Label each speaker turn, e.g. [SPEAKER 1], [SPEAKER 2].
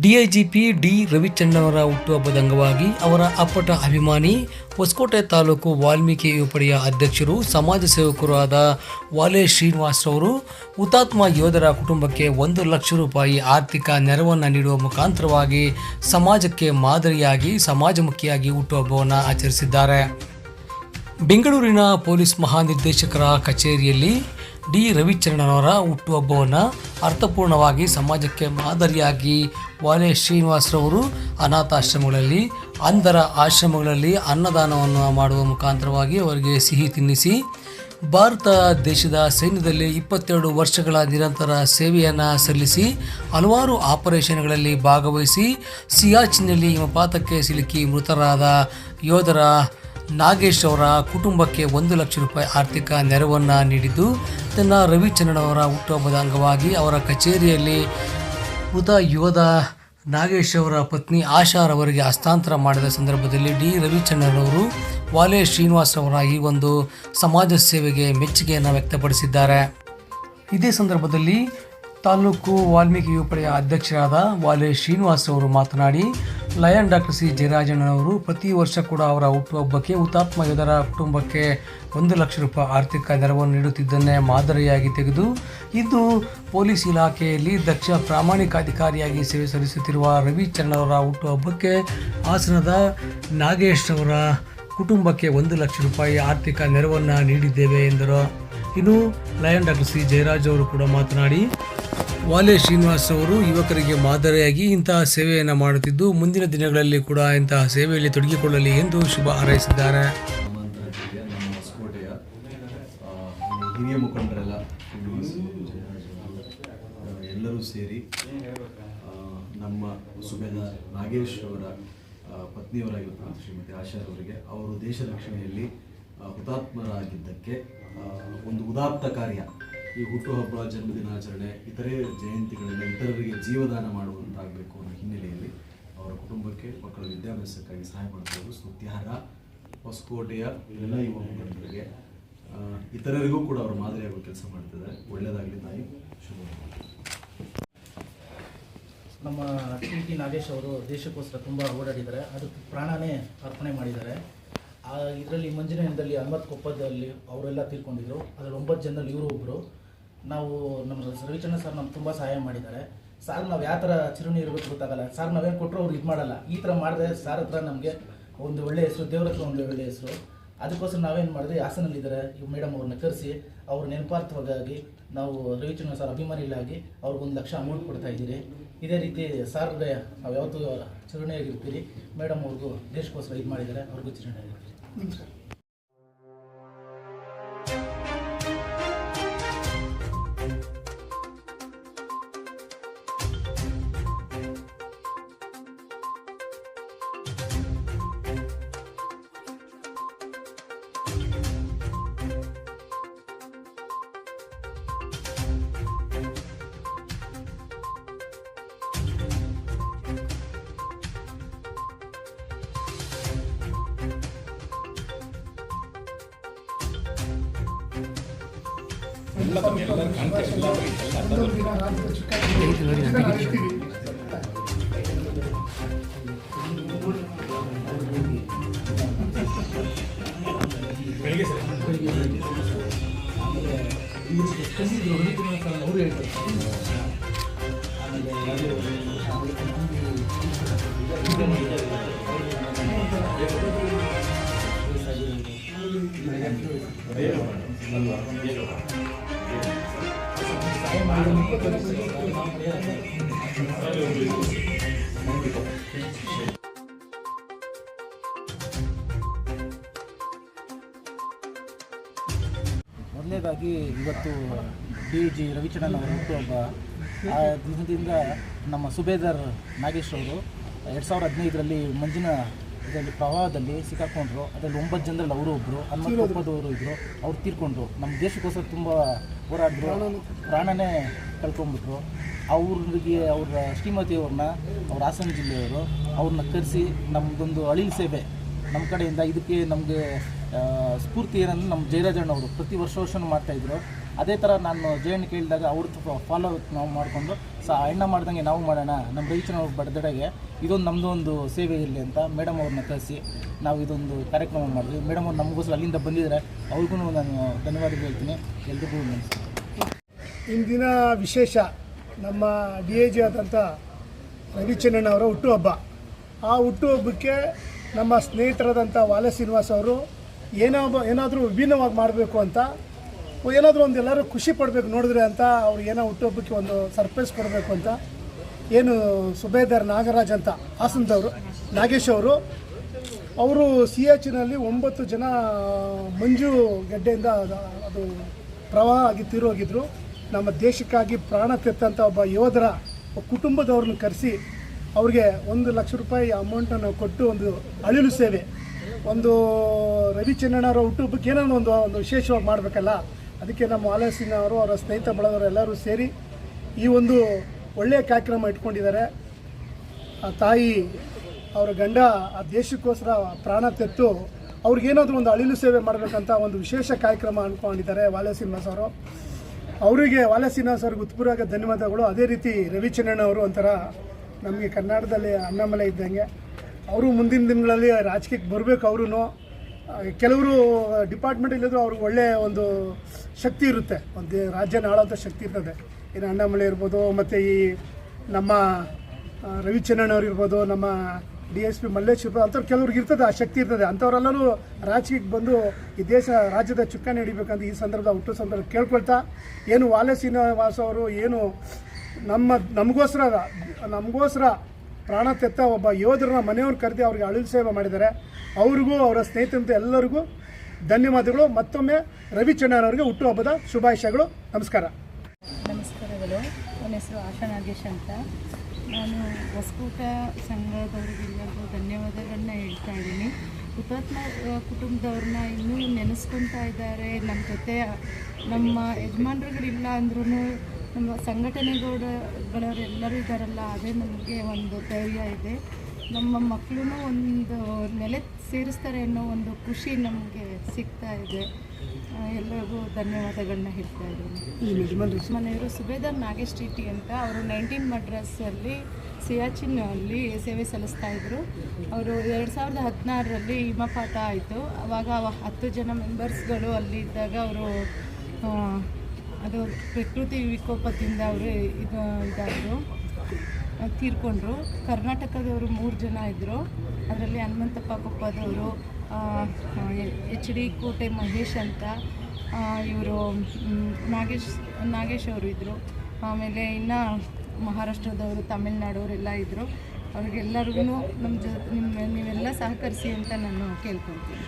[SPEAKER 1] ಡಿಐಜಿಪಿ D ರವಿಚಂದ್ರನವರ ಹುಟ್ಟುಹಬ್ಬದ ಅಂಗವಾಗಿ ಅವರ ಅಪ್ಪಟ ಅಭಿಮಾನಿ ಹೊಸಕೋಟೆ ತಾಲೂಕು ವಾಲ್ಮೀಕಿ ಯುವಪಡೆಯ ಅಧ್ಯಕ್ಷರು, ಸಮಾಜ ಸೇವಕರಾದ ವಾಲೆ ಶ್ರೀನಿವಾಸರವರು, ಹುತಾತ್ಮ ಯೋಧರ ಕುಟುಂಬಕ್ಕೆ ಒಂದು ಲಕ್ಷ ರೂಪಾಯಿ ಆರ್ಥಿಕ ನೆರವನ್ನು ನೀಡುವ ಮುಖಾಂತರವಾಗಿ ಸಮಾಜಕ್ಕೆ ಮಾದರಿಯಾಗಿ, ಸಮಾಜಮುಖಿಯಾಗಿ ಹುಟ್ಟುಹಬ್ಬವನ್ನು ಆಚರಿಸಿದ್ದಾರೆ. ಬೆಂಗಳೂರಿನ ಪೊಲೀಸ್ ಮಹಾನಿರ್ದೇಶಕರ ಕಚೇರಿಯಲ್ಲಿ ಡಿ. ರವಿಚರಣರವರ ಹುಟ್ಟುಹಬ್ಬವನ್ನು ಅರ್ಥಪೂರ್ಣವಾಗಿ ಸಮಾಜಕ್ಕೆ ಮಾದರಿಯಾಗಿ ವಾಲೆ ಶ್ರೀನಿವಾಸರವರು ಅನಾಥಾಶ್ರಮಗಳಲ್ಲಿ, ಅಂಧರ ಆಶ್ರಮಗಳಲ್ಲಿ ಅನ್ನದಾನವನ್ನು ಮಾಡುವ ಮುಖಾಂತರವಾಗಿ ಅವರಿಗೆ ಸಿಹಿ ತಿನ್ನಿಸಿ, ಭಾರತ ದೇಶದ ಸೈನ್ಯದಲ್ಲಿ ಇಪ್ಪತ್ತೆರಡು ವರ್ಷಗಳ ನಿರಂತರ ಸೇವೆಯನ್ನು ಸಲ್ಲಿಸಿ, ಹಲವಾರು ಆಪರೇಷನ್ಗಳಲ್ಲಿ ಭಾಗವಹಿಸಿ ಸಿಯಾಚಿನಲ್ಲಿ ಹಿಮಪಾತಕ್ಕೆ ಸಿಲುಕಿ ಮೃತರಾದ ಯೋಧರ ನಾಗೇಶ್ ಅವರ ಕುಟುಂಬಕ್ಕೆ ಒಂದು ಲಕ್ಷ ರೂಪಾಯಿ ಆರ್ಥಿಕ ನೆರವನ್ನು ನೀಡಿದ್ದು, ತನ್ನ ರವಿಚಂದ್ರನ್ ಅವರ ಹುಟ್ಟುಹಬ್ಬದ ಅಂಗವಾಗಿ ಅವರ ಕಚೇರಿಯಲ್ಲಿ ಮೃತ ಯೋಧ ನಾಗೇಶ್ ಅವರ ಪತ್ನಿ ಆಶಾರವರಿಗೆ ಹಸ್ತಾಂತರ ಮಾಡಿದ ಸಂದರ್ಭದಲ್ಲಿ ಡಿ. ರವಿಚಂದ್ರನ್ ಅವರು ವಾಲೆ ಶ್ರೀನಿವಾಸ್ ಅವರ ಈ ಒಂದು ಸಮಾಜ ಸೇವೆಗೆ ಮೆಚ್ಚುಗೆಯನ್ನು ವ್ಯಕ್ತಪಡಿಸಿದ್ದಾರೆ. ಇದೇ ಸಂದರ್ಭದಲ್ಲಿ ತಾಲೂಕು ವಾಲ್ಮೀಕಿ ಯುವಪಡೆಯ ಅಧ್ಯಕ್ಷರಾದ ವಾಲೆ ಶ್ರೀನಿವಾಸ್ ಅವರು ಮಾತನಾಡಿ ಲಯನ್ ಡಾಕ್ಟರ್ ಸಿ ಜಯರಾಜಣ್ಣನವರು ಪ್ರತಿ ವರ್ಷ ಕೂಡ ಅವರ ಹುಟ್ಟುಹಬ್ಬಕ್ಕೆ ಹುತಾತ್ಮ ಯೋಧರ ಕುಟುಂಬಕ್ಕೆ ಒಂದು ಲಕ್ಷ ರೂಪಾಯಿ ಆರ್ಥಿಕ ನೆರವನ್ನು ನೀಡುತ್ತಿದ್ದನ್ನೇ ಮಾದರಿಯಾಗಿ ತೆಗೆದು ಇದು ಪೊಲೀಸ್ ಇಲಾಖೆಯಲ್ಲಿ ದಕ್ಷ ಪ್ರಾಮಾಣಿಕ ಅಧಿಕಾರಿಯಾಗಿ ಸೇವೆ ಸಲ್ಲಿಸುತ್ತಿರುವ ರವಿಚಂದ್ರ ಅವರ ಹುಟ್ಟುಹಬ್ಬಕ್ಕೆ ಹಾಸನದ ನಾಗೇಶ್ ಅವರ ಕುಟುಂಬಕ್ಕೆ ಒಂದು ಲಕ್ಷ ರೂಪಾಯಿ ಆರ್ಥಿಕ ನೆರವನ್ನು ನೀಡಿದ್ದೇವೆ ಎಂದರು. ಇನ್ನು ಲಯನ್ ಡಾಕ್ಟರ್ ಸಿ ಜಯರಾಜ್ ಅವರು ಕೂಡ ಮಾತನಾಡಿ ವಾಲೆ ಶ್ರೀನಿವಾಸ್ ಅವರು ಯುವಕರಿಗೆ ಮಾದರಿಯಾಗಿ ಇಂತಹ ಸೇವೆಯನ್ನು ಮಾಡುತ್ತಿದ್ದು, ಮುಂದಿನ ದಿನಗಳಲ್ಲಿ ಕೂಡ ಇಂತಹ ಸೇವೆಯಲ್ಲಿ ತೊಡಗಿಕೊಳ್ಳಲಿ ಎಂದು ಶುಭ ಹಾರೈಸಿದ್ದಾರೆ.
[SPEAKER 2] ಹಿರಿಯ ಮುಖಂಡರೆಲ್ಲ ಎಲ್ಲರೂ ಸೇರಿ ನಮ್ಮ ಸುಬೇದ ನಾಗೇಶ್ ಅವರ ಪತ್ನಿಯವರಾಗಿರುವಂಥ ಶ್ರೀಮತಿ ಆಶಾರ್ ಅವರಿಗೆ ಅವರು ದೇಶ ರಕ್ಷಣೆಯಲ್ಲಿ ಹುತಾತ್ಮರಾಗಿದ್ದಕ್ಕೆ ಒಂದು ಉದಾತ್ತ ಕಾರ್ಯ. ಈ ಹುಟ್ಟುಹಬ್ಬ, ಜನ್ಮದಿನಾಚರಣೆ, ಇತರೆ ಜಯಂತಿಗಳೆಲ್ಲ ಇತರರಿಗೆ ಜೀವದಾನ ಮಾಡುವಂತಾಗಬೇಕು ಅನ್ನೋ ಹಿನ್ನೆಲೆಯಲ್ಲಿ ಅವರ ಕುಟುಂಬಕ್ಕೆ ಮಕ್ಕಳ ವಿದ್ಯಾಭ್ಯಾಸಕ್ಕಾಗಿ ಸಹಾಯ ಮಾಡ್ತಾರೆ ಸ್ತುತ್ಯಾಹಾರ ಹೊಸಕೋಟೆಯ ಇವೆಲ್ಲ ಯುವ ಮುಖಂಡರಿಗೆ. ಇತರರಿಗೂ ಕೂಡ ಅವರು ಮಾದರಿಯಾಗುವ ಕೆಲಸ ಮಾಡ್ತಿದ್ದಾರೆ. ಒಳ್ಳೆಯದಾಗಲಿ ತಾಯಿ. ಶುಭ
[SPEAKER 3] ನಮ್ಮ ಟಿ ಟಿ ನಾಗೇಶ್ ಅವರು ದೇಶಕ್ಕೋಸ್ಕರ ತುಂಬ ಓಡಾಡಿದ್ದಾರೆ. ಅದು ಪ್ರಾಣನೇ ಅರ್ಪಣೆ ಮಾಡಿದ್ದಾರೆ. ಇದರಲ್ಲಿ ಮಂಜುನಾಯನದಲ್ಲಿ ಹನುಮತ್ ಕೊಪ್ಪದಲ್ಲಿ ಅವರೆಲ್ಲ ತೀರ್ಕೊಂಡಿದ್ರು. ಅದರಲ್ಲಿ ಒಂಬತ್ತು ಜನರಲ್ಲಿ ಇವರು ಒಬ್ಬರು ನಾವು ನಮ್ಮ ರವಿಚಂದ್ರ ಸರ್ ನಮ್ಗೆ ತುಂಬ ಸಹಾಯ ಮಾಡಿದ್ದಾರೆ. ಸರ್ ನಾವು ಯಾವ ಥರ ಚಿರುಣಿ ಇರಬೇಕು ಗೊತ್ತಾಗಲ್ಲ. ಸರ್ ನಾವೇನು ಕೊಟ್ಟರು ಅವ್ರು ಇದು ಮಾಡಲ್ಲ. ಈ ಥರ ಮಾಡಿದ್ರೆ ಸರ್ ಹತ್ರ ನಮಗೆ ಒಂದು ಒಳ್ಳೆ ಹೆಸರು, ದೇವ್ರ ಹತ್ರ ಒಂದು ಒಳ್ಳೆ ಹೆಸರು. ಅದಕ್ಕೋಸ್ಕರ ನಾವೇನು ಮಾಡಿದ್ವಿ ಹಾಸನಲ್ಲಿದ್ದಾರೆ ಇವ್ ಮೇಡಮ್ ಅವ್ರನ್ನ ಕರೆಸಿ, ಅವ್ರ ನೆನಪಾರ್ಥವಾಗಿ ನಾವು ರವಿಚಂದ್ರ ಸರ್ ಅಭಿಮಾನಿಗಳಾಗಿ ಅವ್ರಿಗೊಂದು ಲಕ್ಷ ಅಮೌಂಟ್ ಕೊಡ್ತಾ ಇದ್ದೀರಿ. ಇದೇ ರೀತಿ ಸಾರ್ಗೆ ನಾವು ಯಾವತ್ತೂ ಚಿರುಣಿಯಾಗಿರ್ತೀರಿ ಮೇಡಮ್ ಅವ್ರಿಗೂ ದೇಶಕ್ಕೋಸ್ಕರ ಇದು ಮಾಡಿದ್ದಾರೆ. ಅವ್ರಿಗೂ ಚಿರುಣಿಯಾಗಿರ್ತೀರಿ ಕಸಿದ್ರು ರವಿಚಂದ್ರ ಸರ್ ಅವರು ಹೇಳ್ತಾರೆ ಮೊದಲನೇದಾಗಿ ಇವತ್ತು ಡಿ ಜಿ ರವಿಚಂದ್ರನ್ ಅವರ ಹುಟ್ಟುಹಬ್ಬ. ಆ ದಿನದಿಂದ ನಮ್ಮ ಸುಬೇದರ್ ನಾಗೇಶ್ ಅವರು, ಎರಡು ಸಾವಿರದ ಹದಿನೈದರಲ್ಲಿ ಮಂಜಿನ ಇದರಲ್ಲಿ ಪ್ರವಾಹದಲ್ಲಿ ಸಿಕ್ಕಾಕೊಂಡ್ರು ಅದರಲ್ಲಿ ಒಂಬತ್ತು ಜನರಲ್ಲಿ ಅವರು ಒಬ್ಬರು ಹನುಮಂತಪ್ಪದವರು ಇದ್ದರು ಅವ್ರು ತೀರ್ಕೊಂಡ್ರು. ನಮ್ಮ ದೇಶಕ್ಕೋಸ್ಕರ ತುಂಬ ಹೋರಾಡಿದ್ರು. ಪ್ರಾಣನೇ ಕಳ್ಕೊಂಡ್ಬಿಟ್ರು. ಅವ್ರಿಗೆ ಅವರ ಶ್ರೀಮತಿಯವ್ರನ್ನ ಅವ್ರ ಹಾಸನ ಜಿಲ್ಲೆಯವರು ಅವ್ರನ್ನ ಕರೆಸಿ ನಮ್ಮದೊಂದು ಅಳಿಲ್ ಸೇವೆ. ನಮ್ಮ ಕಡೆಯಿಂದ ಇದಕ್ಕೆ ನಮಗೆ ಸ್ಫೂರ್ತಿ ಏನಂದ್ರೆ ನಮ್ಮ ಜಯರಾಜಣ್ಣವರು. ಪ್ರತಿ ವರ್ಷ ವರ್ಷನೂ ಮಾಡ್ತಾಯಿದ್ರು ಅದೇ ಥರ ನಾನು ಜೇನು ಕೇಳಿದಾಗ ಅವ್ರದ್ದು ಫಾಲೋ ನಾವು ಮಾಡಿಕೊಂಡು, ಸೊ ಅಣ್ಣ ಮಾಡ್ದಂಗೆ ನಾವು ಮಾಡೋಣ ನಮ್ಮ ರೈತನ ಬರ್ತ್ಡೇಗೆ ಇದೊಂದು ನಮ್ಮದು ಒಂದು ಸೇವೆ ಇರಲಿ ಅಂತ ಮೇಡಮ್ ಅವ್ರನ್ನ ಕಳಿಸಿ ನಾವು ಇದೊಂದು ಕಾರ್ಯಕ್ರಮ ಮಾಡಿದ್ವಿ. ಮೇಡಮ್ ಅವ್ರು ನಮಗೋಸ್ಕರ ಅಲ್ಲಿಂದ ಬಂದಿದ್ದಾರೆ. ಅವ್ರಿಗೂ ನಾನು ಧನ್ಯವಾದ ಹೇಳ್ತೀನಿ. ಎಲ್ರಿಗೂ ನಮಸ್ಕಾರ.
[SPEAKER 4] ಇಂದಿನ ವಿಶೇಷ ನಮ್ಮ ಡಿ ಎ ಜಿ ಆದಂಥ ರವಿಚಂದ್ರನ್ ಅವರ ಹುಟ್ಟುಹಬ್ಬ ಆ ಹುಟ್ಟುಹಬ್ಬಕ್ಕೆ ನಮ್ಮ ಸ್ನೇಹಿತರಾದಂಥ ವಾಲ ಶ್ರೀನಿವಾಸ್ ಅವರು ಏನೋ ಏನಾದರೂ ವಿಭಿನ್ನವಾಗಿ ಮಾಡಬೇಕು ಅಂತ ಏನಾದರೂ ಒಂದು ಎಲ್ಲರೂ ಖುಷಿ ಪಡಬೇಕು ನೋಡಿದ್ರೆ ಅಂತ ಅವ್ರು ಏನೋ ಹುಟ್ಟುಹಬ್ಬಕ್ಕೆ ಒಂದು ಸರ್ಪ್ರೈಸ್ ಕೊಡಬೇಕು ಅಂತ. ಏನು ಸುಬೇದಾರ್ ನಾಗರಾಜ್ ಅಂತ, ಹಾಸನದವರು, ನಾಗೇಶ್ ಅವರು. ಅವರು ಸಿ ಎಚ್ನಲ್ಲಿ ಒಂಬತ್ತು ಜನ ಮಂಜು ಗಡ್ಡೆಯಿಂದ ಅದು- ಪ್ರವಾಹ ಆಗಿ ತೀರೋಗಿದ್ರು ನಮ್ಮ ದೇಶಕ್ಕಾಗಿ ಪ್ರಾಣ ತೆತ್ತಂಥ ಒಬ್ಬ ಯೋಧರ ಕುಟುಂಬದವ್ರನ್ನ ಕರೆಸಿ ಅವ್ರಿಗೆ ಒಂದು ಲಕ್ಷ ರೂಪಾಯಿ ಅಮೌಂಟನ್ನು ಕೊಟ್ಟು ಒಂದು ಅಳಿಲು ಸೇವೆ. ಒಂದು ರವಿಚಂದ್ರಣ್ಣವರ ಹುಟ್ಟುಹಬ್ಬಕ್ಕೆ ಏನೋ ಒಂದು ಒಂದು ವಿಶೇಷವಾಗಿ ಮಾಡಬೇಕಲ್ಲ ಅದಕ್ಕೆ ನಮ್ಮ ಆಲಸಿನ ಅವರು ಅವರ ಸ್ನೇಹಿತ ಬಳಗವರು ಎಲ್ಲರೂ ಸೇರಿ ಈ ಒಂದು ಒಳ್ಳೆಯ ಕಾರ್ಯಕ್ರಮ ಇಟ್ಕೊಂಡಿದ್ದಾರೆ. ಆ ತಾಯಿ, ಅವರ ಗಂಡ ಆ ದೇಶಕ್ಕೋಸ್ಕರ ಪ್ರಾಣ ತೆತ್ತು, ಅವ್ರಿಗೇನಾದರೂ ಒಂದು ಅಳಿಲು ಸೇವೆ ಮಾಡಬೇಕಂತ ಒಂದು ವಿಶೇಷ ಕಾರ್ಯಕ್ರಮ ಅಂದ್ಕೊಂಡಿದ್ದಾರೆ ವಾಲೆ ಶ್ರೀನಿವಾಸ್ ಅವರು. ಅವರಿಗೆ ವಾಲೆ ಶ್ರೀನಿವಾಸ್ ಅವ್ರಿಗೆ ಉತ್ಪೂರ್ವಕ ಧನ್ಯವಾದಗಳು. ಅದೇ ರೀತಿ ರವಿಚಂದ್ರನ್ ಅವರು ಒಂಥರ ನಮಗೆ ಕನ್ನಡದಲ್ಲಿ ಅಣ್ಣಾಮಲೆ ಇದ್ದಂಗೆ. ಅವರು ಮುಂದಿನ ದಿನಗಳಲ್ಲಿ ರಾಜಕೀಯಕ್ಕೆ ಬರಬೇಕು ಅವರು ಕೆಲವರು ಡಿಪಾರ್ಟ್ಮೆಂಟ್ ಇಲ್ಲದ್ರು ಅವ್ರಿಗೆ ಒಳ್ಳೆಯ ಒಂದು ಶಕ್ತಿ ಇರುತ್ತೆ. ಒಂದು ರಾಜ್ಯನ ಆಳೋಂಥ ಶಕ್ತಿ ಇರ್ತದೆ. ಇನ್ನು ಅಣ್ಣಾಮಲೆ ಇರ್ಬೋದು, ಮತ್ತು ಈ ನಮ್ಮ ರವಿಚಂದ್ರನ್ ಅವ್ರು ಇರ್ಬೋದು, ನಮ್ಮ ಡಿ ಎಸ್ ಪಿ ಮಲ್ಲೇಶ್ ಇರ್ಬೋದು, ಅಂಥವ್ರು ಕೆಲವ್ರಿಗೆ ಇರ್ತದೆ, ಆ ಶಕ್ತಿ ಇರ್ತದೆ. ಅಂಥವರೆಲ್ಲರೂ ರಾಜಕೀಯಕ್ಕೆ ಬಂದು ಈ ದೇಶ, ರಾಜ್ಯದ ಚುಕ್ಕಾಣಿ ಹಿಡಿಬೇಕಂತ ಈ ಸಂದರ್ಭದ ಹುಟ್ಟು ಸಂದರ್ಭ ಕೇಳ್ಕೊಳ್ತಾ, ಏನು ವಾಲೆ ಶ್ರೀನಿವಾಸ ಅವರು, ಏನು ನಮ್ಮ, ನಮಗೋಸ್ಕರ ನಮಗೋಸ್ಕರ ಪ್ರಾಣ ತೆತ್ತ ಒಬ್ಬ ಯೋಧರನ್ನ ಮನೆಯವ್ರು ಕರೆದಿ ಅವ್ರಿಗೆ ಅಳಿಲು ಸೇವೆ ಮಾಡಿದ್ದಾರೆ. ಅವ್ರಿಗೂ, ಅವರ ಸ್ನೇಹಿತರಂತೆ ಎಲ್ಲರಿಗೂ ಧನ್ಯವಾದಗಳು. ಮತ್ತೊಮ್ಮೆ ರವಿಚಂದ್ರನ್ ಅವರಿಗೆ ಹುಟ್ಟುಹಬ್ಬದ ಶುಭಾಶಯಗಳು. ನಮಸ್ಕಾರ.
[SPEAKER 5] ನಮಸ್ಕಾರಗಳು ನನ್ನ ಹೆಸರು ಆಶಾ ನಾಗೇಶ್ ಅಂತ. ನಾನು ಹೊಸಕೂಟ ಸಂಘದವರಿಗೆಲ್ಲರಿಗೂ ಧನ್ಯವಾದಗಳನ್ನ ಹೇಳ್ತಾ ಇದ್ದೀನಿ. ಹುತಾತ್ಮ ಕುಟುಂಬದವ್ರನ್ನ ಇನ್ನೂ ನೆನೆಸ್ಕೊತಾ ಇದ್ದಾರೆ. ನಮ್ಮ ಜೊತೆ, ನಮ್ಮ ಯಜಮಾನ್ರುಗಳಿಲ್ಲ ಅಂದ್ರೂ ನಮ್ಮ ಸಂಘಟನೆಗೌಡಗಳವರೆಲ್ಲರೂ ಇದ್ದಾರಲ್ಲ, ಅದೇ ನಮಗೆ ಒಂದು ಧೈರ್ಯ ಇದೆ. ನಮ್ಮ ಮಕ್ಕಳು ಒಂದು ನೆಲೆ ಸೇರಿಸ್ತಾರೆ ಅನ್ನೋ ಒಂದು ಖುಷಿ ನಮಗೆ ಸಿಗ್ತಾ ಇದೆ. ಎಲ್ಲರಿಗೂ ಧನ್ಯವಾದಗಳನ್ನ ಹೇಳ್ತಾ ಇದ್ದೀನಿ. ಮನೆಯವರು ಸುಬೇದಾರ್ ನಾಗೇಶ್ ಟಿಟಿ ಅಂತ ಅವರು ನೈನ್ಟೀನ್ ಸಿಯಾಚಿನ್ ಅಲ್ಲಿ ಸೇವೆ ಸಲ್ಲಿಸ್ತಾ ಇದ್ರು. ಅವರು ಎರಡು ಸಾವಿರದ ಹದಿನಾರರಲ್ಲಿ ಹಿಮಪಾತ ಆಯಿತು. ಆವಾಗ ಹತ್ತು ಜನ ಮೆಂಬರ್ಸ್ಗಳು ಅಲ್ಲಿ ಇದ್ದಾಗ ಅವರು ಅದು ಪ್ರಕೃತಿ ವಿಕೋಪದಿಂದ ಅವರು ಇದು ಇದಾದರು. ತೀರ್ಕೊಂಡ್ರು. ಕರ್ನಾಟಕದವರು ಮೂರು ಜನ ಇದ್ದರು ಅದರಲ್ಲಿ ಹನುಮಂತಪ್ಪ ಕೊಪ್ಪದವರು ಎಚ್ ಡಿ ಕೋಟೆ ಮಹೇಶ್ ಅಂತ ಇವರು ನಾಗೇಶ್ ನಾಗೇಶ್ ಅವರು ಇದ್ದರು ಆಮೇಲೆ ಇನ್ನು ಮಹಾರಾಷ್ಟ್ರದವರು ತಮಿಳ್ನಾಡವರೆಲ್ಲ ಇದ್ದರು ಅವ್ರಿಗೆಲ್ಲರಿಗೂ ನಮ್ಮ ಜೊ ನಿಮ್ಮ ನೀವೆಲ್ಲ ಸಹಕರಿಸಿ ಅಂತ ನಾನು ಕೇಳ್ಕೊಳ್ತೀನಿ.